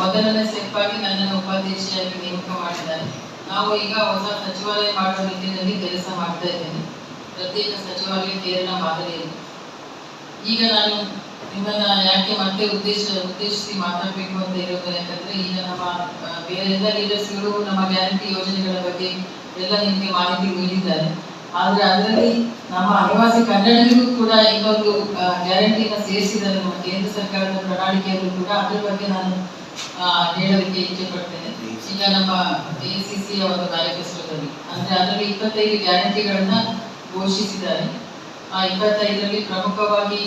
ಮೊದಲನೇ ಸ್ಟೆಪ್ ಆಗಿ ನನ್ನನ್ನು ಉಪಾಧ್ಯಕ್ಷೆಯಾಗಿ ನೇಮಕ ಮಾಡಿದ್ದಾರೆ. ನಾವು ಈಗ ಹೊಸ ಸಚಿವಾಲಯ ಮಾಡುವ ನಿಟ್ಟಿನಲ್ಲಿ ಕೆಲಸ ಮಾಡ್ತಾ ಇದ್ದೇನೆ. ಪ್ರತ್ಯೇಕ ಸಚಿವಾಲಯ ಕೇರಳ ಮಾದರಿಯಲ್ಲಿ. ಈಗ ನಾನು ನಿಮ್ಮನ್ನ ಯಾಕೆ ಮತ್ತೆ ಉದ್ದೇಶ, ಉದ್ದೇಶಿಸಿ ಮಾತಾಡಬೇಕು ಅಂತ ಇರೋದು ಯಾಕಂದ್ರೆ, ಈಗ ನಮ್ಮ ಬೇರೆ ಎಲ್ಲ ಲೀಡರ್ಸ್ಗಳು ನಮ್ಮ ಗ್ಯಾರಂಟಿ ಯೋಜನೆಗಳ ಬಗ್ಗೆ ಎಲ್ಲ ನಿಮಗೆ ಮಾಹಿತಿ ನೀಡಿದ್ದಾರೆ. ಆದ್ರೆ ಅದರಲ್ಲಿ ನಮ್ಮ ಅನಿವಾಸಿ ಕನ್ನಡಿಗರಿಗೂ ಕೂಡ ಇನ್ನೊಂದು ಗ್ಯಾರಂಟಿನ ಸೇರಿಸಿದ್ದಾರೆ. ನಮ್ಮ ಕೇಂದ್ರ ಸರ್ಕಾರದ ಪ್ರಣಾಳಿಕೆಯಲ್ಲೂ ಕೂಡ ಅದ್ರ ಬಗ್ಗೆ ನಾನು ಆ, ಹೇಳೋದಕ್ಕೆ ಇಚ್ಛೆ ಪಡ್ತೇನೆ ಈಗ ನಮ್ಮ ಎ ಸಿ ಸಿ ಕಾರ್ಯಕ್ರಮದಲ್ಲಿ ಅಂದ್ರೆ ಅದರಲ್ಲಿ ಇಪ್ಪತ್ತೈದು ಗ್ಯಾರಂಟಿಗಳನ್ನ ಘೋಷಿಸಿದ್ದಾರೆ. ಆ ಇಪ್ಪತ್ತೈದರಲ್ಲಿ ಪ್ರಮುಖವಾಗಿ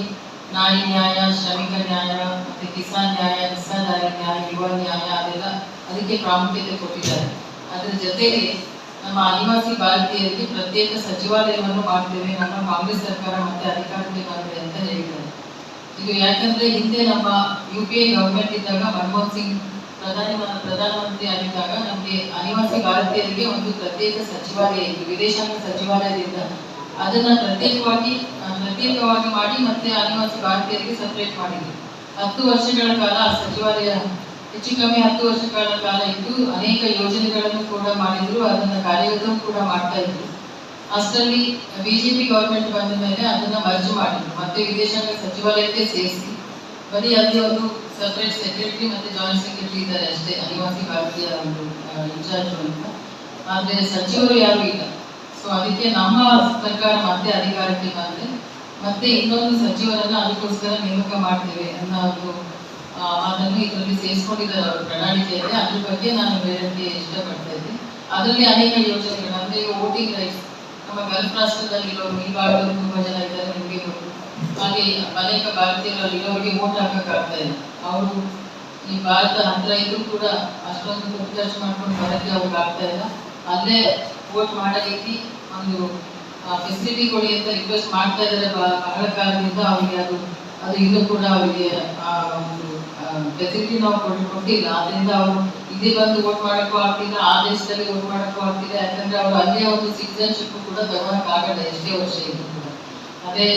ನಾಯಿ ನ್ಯಾಯ ಶ್ರಮಿಕ ನ್ಯಾಯ ಮತ್ತೆ ಕಿಸಾನ್ ನ್ಯಾಯ ನಿಸ್ಸಾದಾರಿ ನ್ಯಾಯ ಯುವ ನ್ಯಾಯ ಅದೆಲ್ಲ ಅದಕ್ಕೆ ಪ್ರಾಮುಖ್ಯತೆ ಕೊಟ್ಟಿದ್ದಾರೆ. ಅದರ ಜೊತೆಗೆ ನಮ್ಮ ಆದಿವಾಸಿ ಭಾರತೀಯರಿಗೆ ಪ್ರತ್ಯೇಕ ಸಚಿವಾಲಯವನ್ನು ಮಾಡ್ತೇವೆ. ನಮ್ಮ ಕಾಂಗ್ರೆಸ್ ಸರ್ಕಾರ ಮತ್ತೆ ಅಧಿಕಾರಕ್ಕೆ ಬಂದಿದೆ ಅಂತ ಹೇಳಿದ್ದಾರೆ. ಇದು ಯಾಕಂದ್ರೆ ಹಿಂದೆ ನಮ್ಮ ಯು ಪಿ ಎ ಗವರ್ಮೆಂಟ್ ಇದ್ದಾಗ ಮನಮೋಹನ್ ಸಿಂಗ್ ಪ್ರಧಾನಿ ಪ್ರಧಾನಮಂತ್ರಿ ಆಗಿದ್ದಾಗ ನಮಗೆ ಅನಿವಾಸಿ ಭಾರತೀಯರಿಗೆ ಒಂದು ಪ್ರತ್ಯೇಕ ಸಚಿವಾಲಯ ಇತ್ತು, ವಿದೇಶಾಂಗ ಸಚಿವಾಲಯದಿಂದ. ಅದನ್ನ ಪ್ರತ್ಯೇಕವಾಗಿ ಪ್ರತ್ಯೇಕವಾಗಿ ಮಾಡಿ ಮತ್ತೆ ಅನಿವಾಸಿ ಭಾರತೀಯರಿಗೆ ಸಪರೇಟ್ ಮಾಡಿದ್ರು. ಹತ್ತು ವರ್ಷಗಳ ಕಾಲ ಆ ಸಚಿವಾಲಯ ಹೆಚ್ಚು ಕಮ್ಮಿ ಹತ್ತು ವರ್ಷಗಳ ಕಾಲ ಇದ್ದು ಅನೇಕ ಯೋಜನೆಗಳನ್ನು ಕೂಡ ಮಾಡಿದ್ರು, ಅದನ್ನ ಕಾರ್ಯಗತ ಕೂಡ ಮಾಡ್ತಾ ಇದ್ರು. ಅಷ್ಟರಲ್ಲಿ ಬಿಜೆಪಿ ಗೌರ್ಮೆಂಟ್ ಬಂದ ಮೇಲೆ ಅದನ್ನ ಮರ್ಜ್ ಮಾಡಿದ್ರು. ಮತ್ತೆ ವಿದೇಶಾಂಗ ಸಚಿವಾಲಯಕ್ಕೆ ಸೇರಿಸಿ. ಬರೀ ಅಲ್ಲಿ ಒಂದು ಸಪರೇಟ್ ಸೆಕ್ರೆಟರಿ ಮತ್ತೆ ಜಾಯಿಂಟ್ ಸೆಕ್ರೆಟರಿ ಇದ್ದಾರೆ ಅಷ್ಟೇ. ಅನಿವಾಸಿ ಭಾರತೀಯ ಒಂದು ಇನ್ಚಾರ್ಜ್ ಅಂತ. ಆದ್ರೆ ಸಚಿವರು ಯಾರು ಇಲ್ಲ. ಸೊ ಅದಕ್ಕೆ ನಮ್ಮ ಸರ್ಕಾರ ಮತ್ತೆ ಅಧಿಕಾರಕ್ಕೆ ಬಂದ್ರೆ ಮತ್ತೆ ಇನ್ನೊಂದು ಸಚಿವರನ್ನ ಅದಕ್ಕೋಸ್ಕರ ನೇಮಕ ಮಾಡ್ತೇವೆ ಅನ್ನೋ ಒಂದು ಅದನ್ನು ಇದರಲ್ಲಿ ಸೇರಿಸ್ಕೊಂಡಿದ್ದಾರೆ ಅವರ. ಪ್ರಣಾಳಿಕೆಯಲ್ಲಿ ಅದ್ರ ಬಗ್ಗೆ ನಾನು ಹೇಳಕ್ಕೆ ಇಷ್ಟಪಡ್ತಾ ಇದ್ದೀನಿ. ಅದರಲ್ಲಿ ಅನೇಕ ಯೋಜನೆಗಳು, ಅಂದ್ರೆ ವೋಟಿಂಗ್ ರೈಟ್ಸ್ ನಮ್ಮ ಗಲ್ಫ್ ರಾಷ್ಟ್ರದಲ್ಲಿರೋರು ಈಗಾಗಲೂ ತುಂಬಾ ಜನ ಇದ್ದಾರೆ ನಿಮಗೆ ಗೊತ್ತು. ಹಾಗೆ ಅನೇಕ ಭಾರತೀಯರಲ್ಲಿ ಅಲ್ಲಿರೋರಿಗೆ ವೋಟ್ ಹಾಕಕ್ಕಾಗ್ತಾ ಇಲ್ಲ. ಅವರು ಈ ಭಾರತ ಹತ್ರ ಇದ್ರೂ ಕೂಡ ಅಷ್ಟೊಂದು ದುಡ್ಡು ಖರ್ಚು ಮಾಡ್ಕೊಂಡು ಬರಕ್ಕೆ ಅವ್ರಿಗೆ ಆಗ್ತಾ ಇಲ್ಲ. ಅಲ್ಲೇ ವೋಟ್ ಮಾಡಲಿಕ್ಕೆ ಒಂದು ಫೆಸಿಲಿಟಿ ಕೊಡಿ ಅಂತ ರಿಕ್ವೆಸ್ಟ್ ಮಾಡ್ತಾ ಇದ್ದಾರೆ ಬಹಳ ಕಾಲದಿಂದ ಅವರಿಗೆ ಅದು ಅದು ಕೂಡ ಅವರಿಗೆ, ಆ, ಒಂದು ಫೆಸಿಲಿಟಿ ನಾವು ಕೊಟ್ಟು ಕೊಟ್ಟಿಲ್ಲ ಅದರಿಂದ ಅವರು ಇಲ್ಲಿ ಬಂದು ವೋಟ್ ಮಾಡಕ್ಕೂ ಆಗ್ತಿಲ್ಲ, ಆ ದೇಶದಲ್ಲಿ ವೋಟ್ ಮಾಡಕ್ಕೂ ಆಗ್ತಿಲ್ಲ. ಯಾಕಂದ್ರೆ ಅವರು ಅಲ್ಲೇ ಒಂದು ಸಿಟಿಸನ್ಶಿಪ್ ಕೂಡ ತಗೊಳಕ್ಕಾಗಲ್ಲ, ಎಷ್ಟೇ ವರ್ಷ ಇದ್ರು ಕೂಡ. ಅದೇ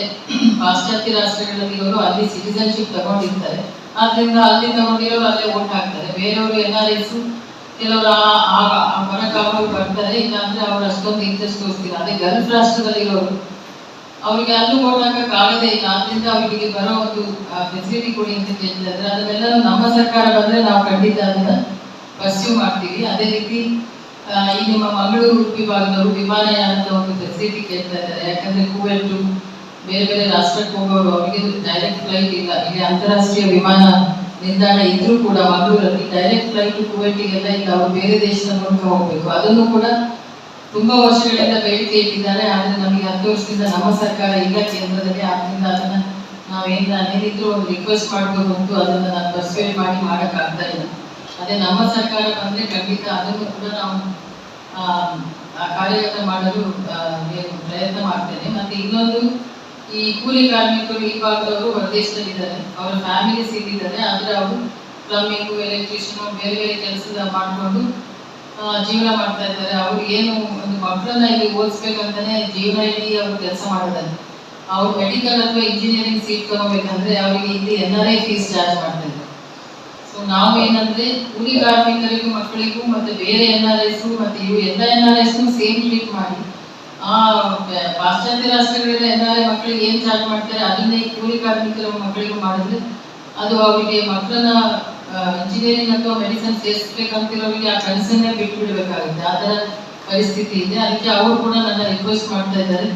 ಪಾಶ್ಚಾತ್ಯ ರಾಷ್ಟ್ರಗಳಲ್ಲಿ ಇವರು ಅಲ್ಲಿ ಸಿಟಿಸನ್ಶಿಪ್ ತಗೊಂಡಿರ್ತಾರೆ. ಆದ್ರಿಂದ ಅಲ್ಲಿ ತಗೊಂಡಿರೋರು ಅಲ್ಲೇ ವೋಟ್ ಹಾಕ್ತಾರೆ. ಬೇರೆಯವರು ಎನ್ ಆರ್ ಎಸ್ ಕೆಲವರು ಬರಕಾಗೋರು ಬರ್ತಾರೆ, ಇಲ್ಲಾಂದ್ರೆ ಅವ್ರು ಅಷ್ಟೊಂದು ಇಂಟ್ರೆಸ್ಟ್ ತೋರಿಸ್ತಿಲ್ಲ. ಅದೇ ಗಲ್ಫ್ ರಾಷ್ಟ್ರದಲ್ಲಿರೋರು, ಅವರಿಗೆ ಅಲ್ಲೂ ಹಾಕಕ್ ಆಗದೇ ಇಲ್ಲ. ಆದ್ರಿಂದ ಅವರಿಗೆ ಬರೋ ಒಂದು ಫೆಸಿಲಿಟಿ ಕೊಡಿ ಅಂತ ಕೇಳ್ತಾ ಇದ್ದಾರೆ. ಅದನ್ನೆಲ್ಲ ನಮ್ಮ ಸರ್ಕಾರ ಬಂದ್ರೆ ನಾವು ಖಂಡಿತ ಅದನ್ನ ಪರ್ಸ್ಯೂ ಮಾಡ್ತೀವಿ. ಅದೇ ರೀತಿ ಈ ನಿಮ್ಮ ಮಂಗಳೂರು ವಿಭಾಗದವರು ವಿಮಾನಯಾನದ ಒಂದು ಫೆಸಿಲಿಟಿ ಕೇಳ್ತಾ ಇದ್ದಾರೆ. ಯಾಕಂದ್ರೆ ಕುವೆಂಟು ಬೇರೆ ಬೇರೆ ರಾಷ್ಟ್ರಕ್ಕೆ ಹೋಗೋರು ಅವರಿಗೆ ಡೈರೆಕ್ಟ್ ಫ್ಲೈಟ್ ಇಲ್ಲ. ಇಲ್ಲಿ ಅಂತಾರಾಷ್ಟ್ರೀಯ ವಿಮಾನ ನಿಲ್ದಾಣ ಇದ್ರೂ ಕೂಡ ಮಂಗಳೂರಲ್ಲಿ ಡೈರೆಕ್ಟ್ ಫ್ಲೈಟ್ ಕುವೆಂಟಿಗೆಲ್ಲ ಇಲ್ಲ. ಅವರು ಬೇರೆ ದೇಶದ ಮೂಲಕ ಹೋಗ್ಬೇಕು. ಅದನ್ನು ಕೂಡ ತುಂಬಾ ವರ್ಷಗಳಿಂದ ಬೇಡಿಕೆ ಇಟ್ಟಿದ್ದಾರೆ. ಆದ್ರೆ ನಮಗೆ ಹತ್ತು ವರ್ಷದಿಂದ ನಮ್ಮ ಸರ್ಕಾರ ಇಲ್ಲ ಕೇಂದ್ರದಲ್ಲಿ. ಆದ್ರಿಂದ ಅದನ್ನ ನಾವೇನ್ ಏನಿದ್ರು ಒಂದು ರಿಕ್ವೆಸ್ಟ್ ಮಾಡ್ಬೋದು ಅಂತೂ ಅದನ್ನ ನಾನು ಪರ್ಸುವೇಟ್ ಮಾಡಿ ಮಾಡಕ್ ಆಗ್ತಾ ಇಲ್ಲ. ಅದೇ ನಮ್ಮ ಸರ್ಕಾರ ಬಂದ್ರೆ ಖಂಡಿತ ಅದನ್ನು ಕೂಡ ನಾವು ಕಾರ್ಯಗತ ಮಾಡಲು ಪ್ರಯತ್ನ ಮಾಡ್ತೇನೆ. ಮತ್ತೆ ಇನ್ನೊಂದು, ಈ ಕೂಲಿ ಕಾರ್ಮಿಕರು ಈ ಭಾಗದವರು ಹೊರದೇಶದಲ್ಲಿದ್ದಾರೆ. ಅವರ ಫ್ಯಾಮಿಲೀಸ್ ಇಲ್ಲಿದ್ದಾರೆ ಆದ್ರೆ ಅವರು ಪ್ಲಂಬಿಂಗ್ ಎಲೆಕ್ಟ್ರಿಷಿಯನ್ ಬೇರೆ ಬೇರೆ ಕೆಲಸ ಮಾಡಿಕೊಂಡು ಜೀವನ ಮಾಡ್ತಾ ಇದ್ದಾರೆ. ಅವ್ರು ಏನು ಒಂದು ಮಕ್ಕಳನ್ನ ಇಲ್ಲಿ ಓದಿಸ್ಬೇಕಂತಾನೆ ಜೀವನ ಇಲ್ಲಿ ಅವರು ಕೆಲಸ ಮಾಡಿದ್ದಾರೆ. ಅವ್ರು ಮೆಡಿಕಲ್ ಅಥವಾ ಇಂಜಿನಿಯರಿಂಗ್ ಸೀಟ್ ತಗೋಬೇಕಂದ್ರೆ ಅವರಿಗೆ ಇಲ್ಲಿ N R I fees charge ಮಾಡ್ತಾ ಇದ್ದಾರೆ ಸೊ ನಾವು ಏನಂದ್ರೆ ಕೂಲಿ ಕಾರ್ಮಿಕರಿಗೂ ಮಕ್ಕಳಿಗೂ ಮತ್ತೆ ಬೇರೆ ಎನ್ ಆರ್ ಎಸ್ ಮತ್ತೆ ಇವು ಎಲ್ಲ N R S same treat ಮಾಡಿ. ಆ ಪಾಶ್ಚಾತ್ಯ ರಾಷ್ಟ್ರಗಳಿಂದ ಎನ್ ಆರ್ ಐ ಮಕ್ಕಳಿಗೆ ಏನ್ ಚಾರ್ಜ್ ಮಾಡ್ತಾರೆ? ಅದನ್ನೇ ಕೂಲಿ ಕಾರ್ಮಿಕರ ಮಕ್ಕಳಿಗೂ ಮಾಡಿದ್ರೆ ಅದು ಅವರಿಗೆ ಮಕ್ಕಳನ್ನ ಇಂಜಿನಿಯರಿಂಗ್ ಅಥವಾ ಮೆಡಿಸಿನ್ ಸೇರಿಸ್ಬೇಕಂತಿರೋರಿಗೆ ಆ ಕನಸನ್ನೇ ಬಿಟ್ಟು ಬಿಡಬೇಕಾಗುತ್ತೆ ಆ ಪರಿಸ್ಥಿತಿ ಇದೆ. ಅದಕ್ಕೆ ಅವರು ಕೂಡ ನನ್ನ ರಿಕ್ವೆಸ್ಟ್ ಮಾಡ್ತಾ ಇದ್ದಾರೆ.